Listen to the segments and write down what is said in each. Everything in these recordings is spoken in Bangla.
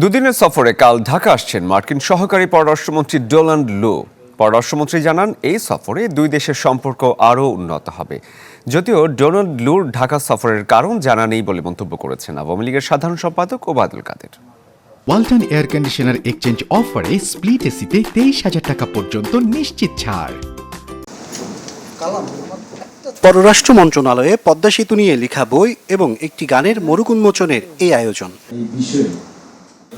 দুদিনের সফরে কাল ঢাকা আসছেন মার্কিন সহকারী পররাষ্ট্রমন্ত্রী ডোনাল্ড লু। পররাষ্ট্রমন্ত্রী জানান এই সফরে দুই দেশের সম্পর্ক আরও উন্নত হবে। যদিও ডোনাল্ড লুর ঢাকা সফরের কারণ জানা নেই বলে মন্তব্য করেছেন আওয়ামী লীগের সাধারণ সম্পাদক Obaidul Quader. Walton air conditioner exchange অফারে স্প্লিট এসিতে তেইশ হাজার টাকা পর্যন্ত নিশ্চিত ছাড়। পররাষ্ট্র মন্ত্রণালয়ে পদ্মা সেতু নিয়ে লেখা বই এবং একটি গানের মরুক উন্মোচনের এই আয়োজন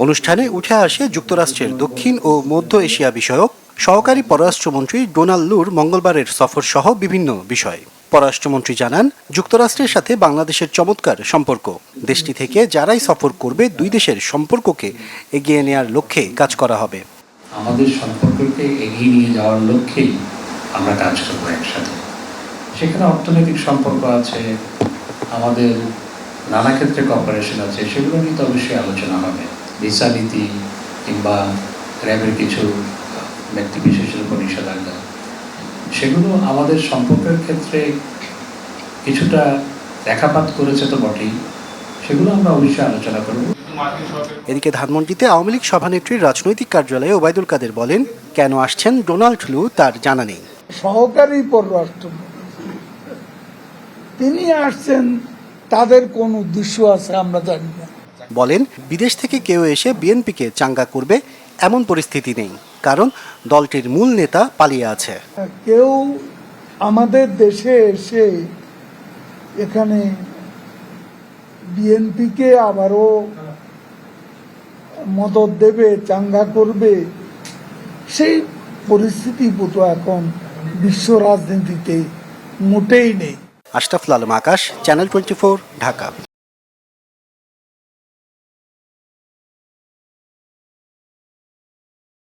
অনুষ্ঠানে উঠে আসে যুক্তরাষ্ট্রের দক্ষিণ ও মধ্য এশিয়া বিষয়ক সহকারী পররাষ্ট্রমন্ত্রী ডোনাল্ড লুর মঙ্গলবারের সফর সহ বিভিন্ন বিষয়। পররাষ্ট্রমন্ত্রী জানান, যুক্তরাষ্ট্রের সাথে বাংলাদেশের চমৎকার সম্পর্ক। দেশটি থেকে যারাই সফর করবে, দুই দেশের সম্পর্ককে এগিয়ে নেওয়ার লক্ষ্যে কাজ করা হবে। আমাদের সম্পর্ককে এগিয়ে নিয়ে যাওয়ার লক্ষ্যেই আমরা কাজ করব একসাথে। সেখানে অর্থনৈতিক সম্পর্ক আছে, আমাদের নানা ক্ষেত্রে কপারেশন আছে, সেগুলো নিয়ে তো অবশ্যই আলোচনা হবে। ভিসা কিংবা র্যাবের কিছু ব্যক্তি বিশেষের উপর নিষেধাজ্ঞা সেগুলো আমাদের সম্পর্কের ক্ষেত্রে কিছুটা দেখাপাত করেছে তো বটেই। সেগুলো আমরা অবশ্যই আলোচনা করব। এদিকে ধানমন্ডিতে আওয়ামী লীগ সভানেত্রীর রাজনৈতিক কার্যালয়ে ওবায়দুল কাদের বলেন কেন আসছেন ডোনাল্ড লু তার জানা নেই। সহকারী পররাষ্ট্রমন্ত্রী তিনি আসছেন তাদের কোন উদ্দেশ্য আছে আমরা জানি না। বলেন বিদেশ থেকে কেউ এসে বিএনপিকে চাঙ্গা করবে এমন পরিস্থিতি নেই কারণ দলটির মূল নেতা পালিয়ে আছে। কেউ আমাদের দেশে এসে এখানে বিএনপিকে আবারও মদত দেবে চাঙ্গা করবে সেই পরিস্থিতি পুরো এখন বিশ্ব রাজনীতিতে মোটেই নেই। Ashraful Alam Akash channel twenty Dhaka.